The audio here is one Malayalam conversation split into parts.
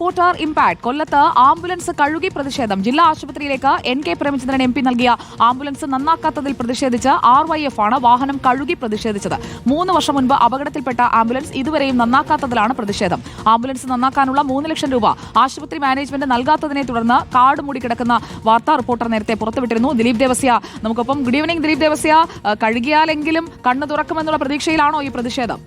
Reporter impact. കൊല്ലത്ത് ആംബുലൻസ് കഴുകി പ്രതിഷേധം. ജില്ലാ ആശുപത്രിയിലേക്ക് N K Premachandran M P നൽകിയ ആംബുലൻസ് നന്നാക്കാത്തതിൽ പ്രതിഷേധിച്ച് ആർ വൈ എഫ് ആണ് വാഹനം കഴുകി പ്രതിഷേധിച്ചത്. മൂന്ന് വർഷം മുൻപ് അപകടത്തിൽപ്പെട്ട ആംബുലൻസ് ഇതുവരെയും നന്നാക്കാത്തതിലാണ് പ്രതിഷേധം. ആംബുലൻസ് നന്നാക്കാനുള്ള മൂന്ന് ലക്ഷം രൂപ ആശുപത്രി മാനേജ്മെന്റ് നൽകാത്തതിനെ തുടർന്ന് കാട് മൂടിക്കിടക്കുന്ന വാർത്താ റിപ്പോർട്ടർ നേരത്തെ പുറത്തുവിട്ടിരുന്നു. ദിലീപ് ദേവസ്യ നമുക്കൊപ്പം ഗുഡ് ഈവനിംഗ് ദിലീപ് ദേവസ്യ. കഴുകിയാലെങ്കിലും കണ്ണു തുറക്കുമെന്നുള്ള പ്രതീക്ഷയിലാണോ ഈ പ്രതിഷേധം?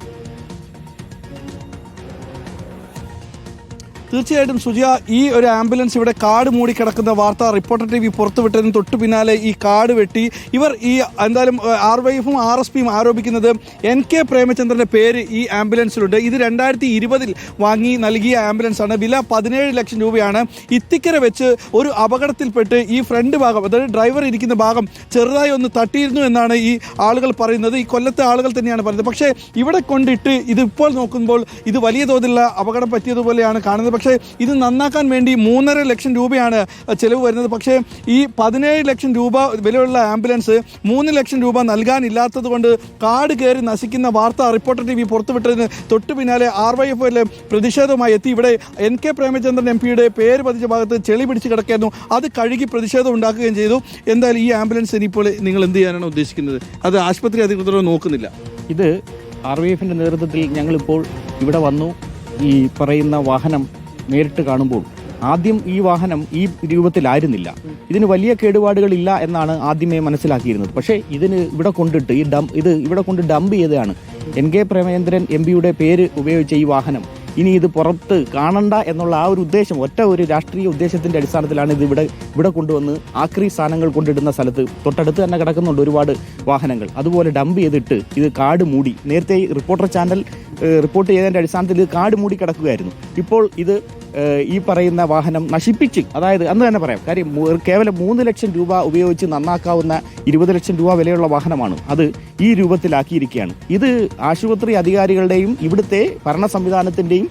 തീർച്ചയായിട്ടും സുജിയ ഈ ഒരു ആംബുലൻസ് ഇവിടെ കാട് മൂടി കിടക്കുന്ന വാർത്ത റിപ്പോർട്ടർ ടി വി പുറത്തുവിട്ടതിന് തൊട്ടു പിന്നാലെ ഈ കാട് വെട്ടി. ഇവർ ഈ എന്തായാലും ആർ വൈഫും ആർ എസ് പിയും ആരോപിക്കുന്നത് എൻ കെ പ്രേമചന്ദ്രന്റെ പേര് ഈ ആംബുലൻസിലുണ്ട്. ഇത് രണ്ടായിരത്തി ഇരുപതിൽ വാങ്ങി നൽകിയ ആംബുലൻസാണ്. വില പതിനേഴ് ലക്ഷം രൂപയാണ്. ഇത്തിക്കര വെച്ച് ഒരു അപകടത്തിൽപ്പെട്ട് ഈ ഫ്രണ്ട് ഭാഗം അതായത് ഡ്രൈവർ ഇരിക്കുന്ന ഭാഗം ചെറുതായി ഒന്ന് തട്ടിയിരുന്നു എന്നാണ് ഈ ആളുകൾ പറയുന്നത്. ഈ കൊല്ലത്തെ ആളുകൾ തന്നെയാണ് പറയുന്നത്. പക്ഷേ ഇവിടെ കൊണ്ടിട്ട് ഇതിപ്പോൾ നോക്കുമ്പോൾ ഇത് വലിയ തോതിലുള്ള അപകടം പറ്റിയതുപോലെയാണ് കാണുന്നത്. പക്ഷേ ഇത് നന്നാക്കാൻ വേണ്ടി മൂന്നര ലക്ഷം രൂപയാണ് ചിലവ് വരുന്നത്. പക്ഷേ ഈ പതിനേഴ് ലക്ഷം രൂപ വിലയുള്ള ആംബുലൻസ് മൂന്ന് ലക്ഷം രൂപ നൽകാനില്ലാത്തത് കൊണ്ട് കാട് കയറി നശിക്കുന്ന വാർത്ത റിപ്പോർട്ടർ ടി വി പുറത്തുവിട്ടതിന് തൊട്ടു പിന്നാലെ ആർ വൈ എഫ് പ്രതിഷേധവുമായി എത്തി. ഇവിടെ എൻ കെ പ്രേമചന്ദ്രൻ എം പിയുടെ പേര് പതിച്ച ഭാഗത്ത് ചെളി പിടിച്ച് കിടക്കായിരുന്നു അത് കഴുകി പ്രതിഷേധം ഉണ്ടാക്കുകയും ചെയ്തു. എന്തായാലും ഈ ആംബുലൻസ് ഇനിയിപ്പോൾ നിങ്ങൾ എന്ത് ചെയ്യാനാണ് ഉദ്ദേശിക്കുന്നത്? അത് ആശുപത്രി അധികൃതരോ നോക്കുന്നില്ല. ഇത് ആർ വൈ എഫിന്റെ നേതൃത്വത്തിൽ ഞങ്ങളിപ്പോൾ ഇവിടെ വന്നു. ഈ പറയുന്ന വാഹനം നേരിട്ട് കാണുമ്പോൾ ആദ്യം ഈ വാഹനം ഈ രൂപത്തിലായിരുന്നില്ല. ഇതിന് വലിയ കേടുപാടുകളില്ല എന്നാണ് ആദ്യമേ മനസ്സിലാക്കിയിരുന്നത്. പക്ഷേ ഇതിന് ഇവിടെ കൊണ്ടിട്ട് ഈ ഡം ഇത് ഇവിടെ കൊണ്ട് ഡംപ് ചെയ്തതാണ്. എൻ കെ പ്രേമേന്ദ്രൻ എം പിയുടെ പേര് ഉപയോഗിച്ച ഈ വാഹനം. ഇനി ഇത് പുറത്ത് കാണണ്ട എന്നുള്ള ആ ഒരു ഉദ്ദേശം ഒറ്റ ഒരു രാഷ്ട്രീയ ഉദ്ദേശത്തിന്റെ അടിസ്ഥാനത്തിലാണ് ഇത് ഇവിടെ ഇവിടെ കൊണ്ടുവന്ന് ആക്രി സാധനങ്ങൾ കൊണ്ടിടുന്ന സ്ഥലത്ത്. തൊട്ടടുത്ത് തന്നെ കിടക്കുന്നുണ്ട് ഒരുപാട് വാഹനങ്ങൾ. അതുപോലെ ഡംപ് ചെയ്തിട്ട് ഇത് കാട് മൂടി. നേരത്തെ റിപ്പോർട്ടർ ചാനൽ റിപ്പോർട്ട് ചെയ്തതിന്റെ അടിസ്ഥാനത്തിൽ ഇത് കാട് മൂടി കിടക്കുകയായിരുന്നു. ഇപ്പോൾ ഇത് ഈ പറയുന്ന വാഹനം നശിപ്പിച്ച് അതായത് അന്ന് തന്നെ പറയാം കാര്യം കേവലം മൂന്ന് ലക്ഷം രൂപ ഉപയോഗിച്ച് നന്നാക്കാവുന്ന ഇരുപത് ലക്ഷം രൂപ വിലയുള്ള വാഹനമാണ്. അത് ഈ രൂപത്തിലാക്കിയിരിക്കുകയാണ്. ഇത് ആശുപത്രി അധികാരികളുടെയും ഇവിടുത്തെ ഭരണ സംവിധാനത്തിന്റെയും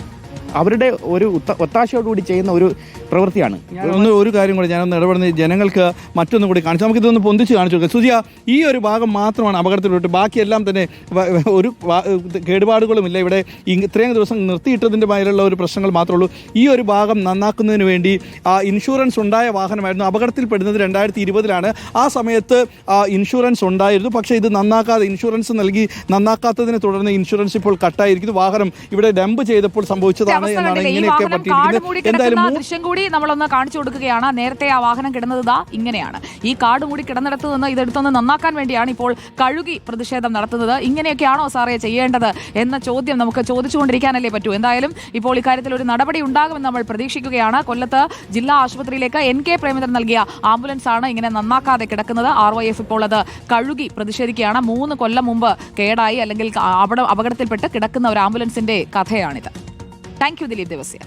അവരുടെ ഒരു ഒത്ത- ഒത്താശയോടുകൂടി ചെയ്യുന്ന ഒരു പ്രവൃത്തിയാണ്. ഒന്ന് ഒരു കാര്യം കൂടി ഞാനൊന്ന് ഇടപെടുന്ന ജനങ്ങൾക്ക് മറ്റൊന്നും കൂടി കാണിച്ചു. നമുക്ക് ഇതൊന്ന് പൊന്തിച്ച് കാണിച്ചു കൊടുക്കാം. സുജിയ ഈ ഒരു ഭാഗം മാത്രമാണ് അപകടത്തിലോട്ട്. ബാക്കിയെല്ലാം തന്നെ ഒരു കേടുപാടുകളും ഇല്ല കേടുപാടുകളുമില്ല. ഇവിടെ ഇത്രയും ദിവസം നിർത്തിയിട്ടതിന്റെ മേലുള്ള ഒരു പ്രശ്നങ്ങൾ മാത്രമേ ഉള്ളൂ. ഈ ഒരു ഭാഗം നന്നാക്കുന്നതിന് വേണ്ടി ആ ഇൻഷുറൻസ് ഉണ്ടായ വാഹനമായിരുന്നു. അപകടത്തിൽപ്പെടുന്നത് രണ്ടായിരത്തി ഇരുപതിലാണ് ആ സമയത്ത് ആ ഇൻഷുറൻസ് ഉണ്ടായിരുന്നു. പക്ഷേ ഇത് നന്നാക്കാതെ ഇൻഷുറൻസ് നൽകി നന്നാക്കാത്തതിനെ തുടർന്ന് ഇൻഷുറൻസ് ഇപ്പോൾ കട്ടായിരിക്കുന്നു. വാഹനം ഇവിടെ ഡംപ് ചെയ്തപ്പോൾ സംഭവിച്ചതാണ് എന്നാണ് ഇങ്ങനെയൊക്കെ പറ്റിയിരിക്കുന്നത്. എന്തായാലും ദൃശ്യം കൂടി നമ്മളൊന്ന് കാണിച്ചു കൊടുക്കുകയാണ്. നേരത്തെ ആ വാഹനം കിടന്നത് ഇതാ ഇങ്ങനെയാണ്. ഈ കാട് മൂടി കിടന്നിടത്ത് നിന്ന് ഇതെടുത്തൊന്ന് നന്നാക്കാൻ വേണ്ടിയാണ് ഇപ്പോൾ കഴുകി പ്രതിഷേധം നടത്തുന്നത്. ഇങ്ങനെയൊക്കെയാണോ സാറേ ചെയ്യേണ്ടത് എന്ന ചോദ്യം നമുക്ക് ചോദിച്ചുകൊണ്ടിരിക്കാനല്ലേ പറ്റൂ. എന്തായാലും ഇപ്പോൾ ഇക്കാര്യത്തിൽ ഒരു നടപടി ഉണ്ടാകുമെന്ന് നമ്മൾ പ്രതീക്ഷിക്കുകയാണ്. കൊല്ലത്ത് ജില്ലാ ആശുപത്രിയിലേക്ക് എൻ കെ പ്രേമചന്ദ്രൻ നൽകിയ ആംബുലൻസ് ആണ് ഇങ്ങനെ നന്നാക്കാതെ കിടക്കുന്നത്. ആർ വൈ എഫ് ഇപ്പോൾ അത് കഴുകി പ്രതിഷേധിക്കുകയാണ്. മൂന്ന് കൊല്ലം മുമ്പ് കേടായി അല്ലെങ്കിൽ അപകടത്തിൽപ്പെട്ട് കിടക്കുന്ന ഒരു ആംബുലൻസിന്റെ കഥയാണിത്. Thank you Dileep Devasya